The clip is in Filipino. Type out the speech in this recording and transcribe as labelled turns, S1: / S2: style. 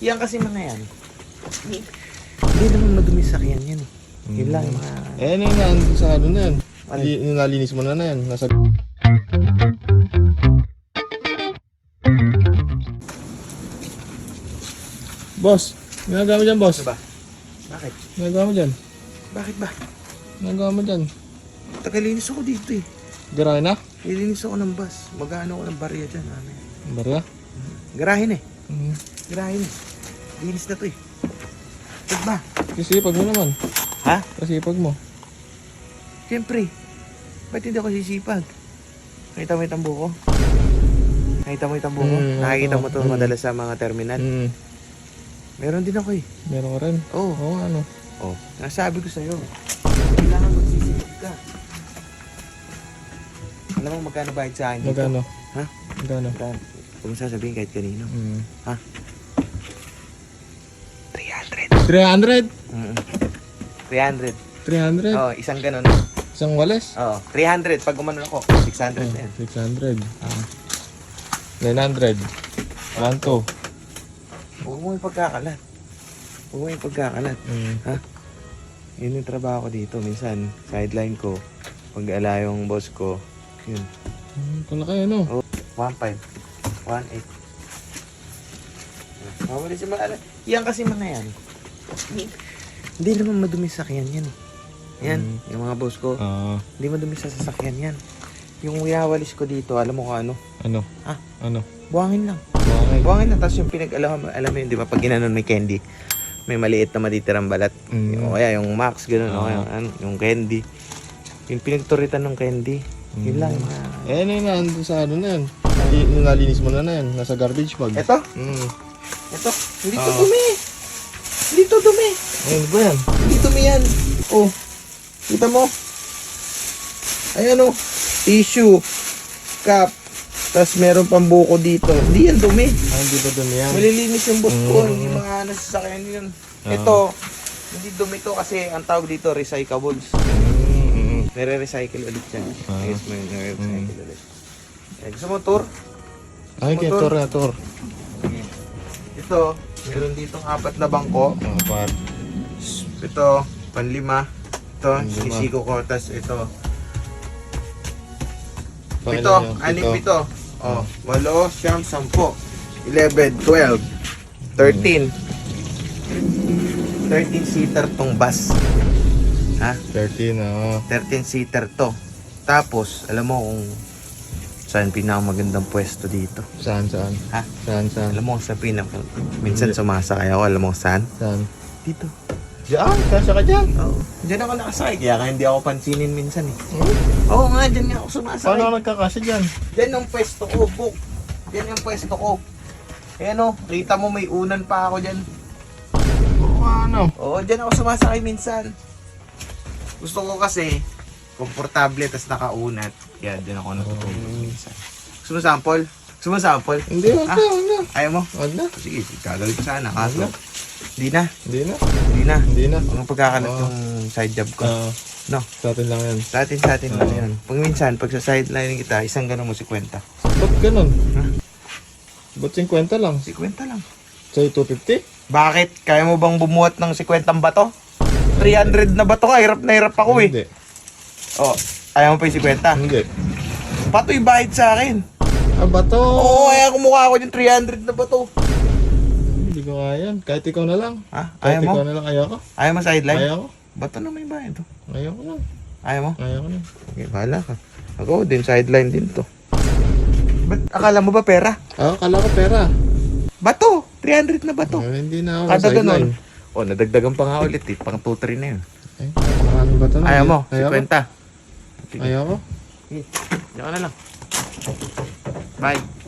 S1: Yan kasi mga yan. Hindi naman madumi sa sakyan yan. eh. Yun lang mga...
S2: Eh, ano yan, sa ano na yan?
S1: Ano?
S2: Li- nalinis mo na na yan. Nasa... Boss, ginagawa mo dyan, boss.
S1: Ano ba? Bakit?
S2: Ginagawa mo dyan.
S1: Bakit ba?
S2: Ginagawa mo dyan.
S1: Tagalinis ako dito eh.
S2: Garahe na?
S1: Ilinis ako ng bus. Magano ako ng barya dyan. Ano yan?
S2: Barya?
S1: Garahin eh.
S2: Mm.
S1: Garahin eh. Linis na to eh. Ba't ba?
S2: Kasipag mo naman.
S1: Ha?
S2: Kasipag mo.
S1: Siyempre. Ba't hindi ako sisipag? Nakita mo yung tambo ko? Nakita mo yung tambo ko?
S2: Mm,
S1: Nakikita
S2: oo.
S1: mo to
S2: Mm.
S1: madalas sa mga terminal?
S2: Mm.
S1: Meron din ako eh.
S2: Meron ka rin.
S1: Oo.
S2: Oo, ano?
S1: Oh. Nasabi ko sa'yo. Kailangan magsisipag ka. Alam mo magkano bayad sa akin dito?
S2: Magkano?
S1: Ha?
S2: Magkano?
S1: Magkano? Huwag mo sasabihin kahit kanino.
S2: Mm.
S1: 300.
S2: 300?
S1: Mm 300.
S2: 300?
S1: Oo, isang ganun.
S2: Isang wales?
S1: Oo, 300. Pag umano ako, 600 na yan.
S2: 600. Ah. 900. 1, 2.
S1: Huwag mo yung pagkakalat. Huwag mo yung pagkakalat.
S2: Mm.
S1: Yun yung trabaho ko dito. Minsan, sideline ko. Pag ala yung boss ko, yun.
S2: Mm, Kalaki ano?
S1: 1.5. 1.8. Mawala si mga Yan kasi mga yan. Hindi naman madumi sa sakyan yan. eh. Yan,
S2: Mm.
S1: yung mga boss ko.
S2: Ah,
S1: Hindi madumi sa sasakyan yan. Yung wiyawalis ko dito, alam mo kung ano?
S2: ano?
S1: Ah.
S2: Ano?
S1: Buhangin lang.
S2: Bakit?
S1: Buhangin lang. Tapos yung pinag-alam, alam mo yun, di ba? Pag ginanon may candy, may maliit na matitirang balat.
S2: Mm.
S1: O kaya yung Max, gano'n. O
S2: Ah.
S1: kaya ano, yung candy. Yung pinagturitan ng candy. Yun
S2: Mm.
S1: lang. Mga...
S2: Eh, ano yun, nandun sa ano na? Li- nalinis mo na na yan. Nasa garbage bag.
S1: Ito,
S2: Mm.
S1: ito. Hindi to
S2: Ah.
S1: dumi. Hindi to dumi.
S2: Ano ba yan?
S1: Hindi dumi yan. Oh, kita mo? Ayan o. Tissue. Cup. Tapos meron pang buko dito. Hindi yan dumi.
S2: Ah, hindi ba dumi yan?
S1: Malilinis yung boss ko.
S2: Mm.
S1: Yung mga nasasakyan yun.
S2: Ah.
S1: Ito, hindi dumi to kasi ang tawag dito recyclables.
S2: Mm, mm, mm.
S1: Nire-recycle ulit yan.
S2: Ah.
S1: Ayos mo yun, nire-recycle ulit. Eh, gusto mo tour?
S2: Ay, kaya
S1: Motor.
S2: tour na tour.
S1: Ito, meron ditong apat na bangko.
S2: Par.
S1: Ito, panlima. Ito,
S2: Panlima.
S1: sinisiko ko. Tapos ito, pito, anim pito. Oh, walo, siyam, sampo. 11, 12, 13. 13 seater tong bus. Ha?
S2: 13, oo.
S1: 13 seater to. Tapos, alam mo kung saan pinakamagandang pwesto dito.
S2: Saan, saan?
S1: Ha?
S2: Saan, saan?
S1: Alam mo saan pinaka... Minsan sumasakay ako, alam mo saan?
S2: Saan?
S1: Dito.
S2: Diyan, kasya ka dyan.
S1: Oo. Diyan ako nakasakay, kaya nga hindi ako pansinin minsan eh. Oo nga, diyan nga ako sumasakay.
S2: Paano ka nagkakasya dyan?
S1: Diyan ang pwesto ko, book. Diyan yung pwesto ko. Ayan o, kita mo may unan pa ako dyan.
S2: Oo, ano?
S1: Oo, diyan ako sumasakay minsan. Gusto ko kasi, komportable tas nakaunat. Kaya diyan ako natutulog minsan. Gusto mo sample? Gusto mo sample?
S2: Hindi, wag
S1: Ah.
S2: na, wag na.
S1: Ayaw mo?
S2: Wag na.
S1: Sige, gagawin ko sana. Kaso, hindi na.
S2: Hindi na.
S1: Hindi na.
S2: Hindi na.
S1: Mong pagkakalat
S2: Oo.
S1: yung side job ko. No.
S2: sa atin lang yan.
S1: Sa atin, sa atin lang yan. Pag minsan, pag sa sideline kita, isang ganun mo si kwenta.
S2: Ba't ganun?
S1: Ha?
S2: Ba't 50 lang?
S1: Si kwenta lang.
S2: Sa'yo 250?
S1: Bakit? Kaya mo bang bumuhat ng 50 bato? 300 na bato ka, hirap na hirap ako eh.
S2: Hindi.
S1: Oh, ayaw mo pa yung 50?
S2: Hindi.
S1: Pato'y bahid sa akin.
S2: Ah, bato!
S1: Oo, kaya kumukha ko yung 300 na bato.
S2: Hindi ko kaya yan. Kahit ikaw na lang.
S1: Ha?
S2: Kahit
S1: Ayaw mo?
S2: ikaw na lang. Ayaw ko.
S1: Ayaw mo sideline?
S2: Ayaw ko.
S1: Bato na may bahid to.
S2: Ayaw ko lang.
S1: Ayaw mo?
S2: Ayaw ko lang.
S1: Okay, bahala ka. Ako din, sideline din to. Ba't akala mo ba pera?
S2: Ah, kala ko pera.
S1: Bato! 300 na bato.
S2: Ah, hindi na ako
S1: Kada
S2: sideline.
S1: ganun. O, nadagdagan pa nga ulit eh. Pang 2-3 na yun.
S2: Ay, napakaraming bato na.
S1: Ayaw mo?
S2: Ayaw ko.
S1: 50. Sige.
S2: Ayaw ko.
S1: Sige. Diyan ka na lang. Bye.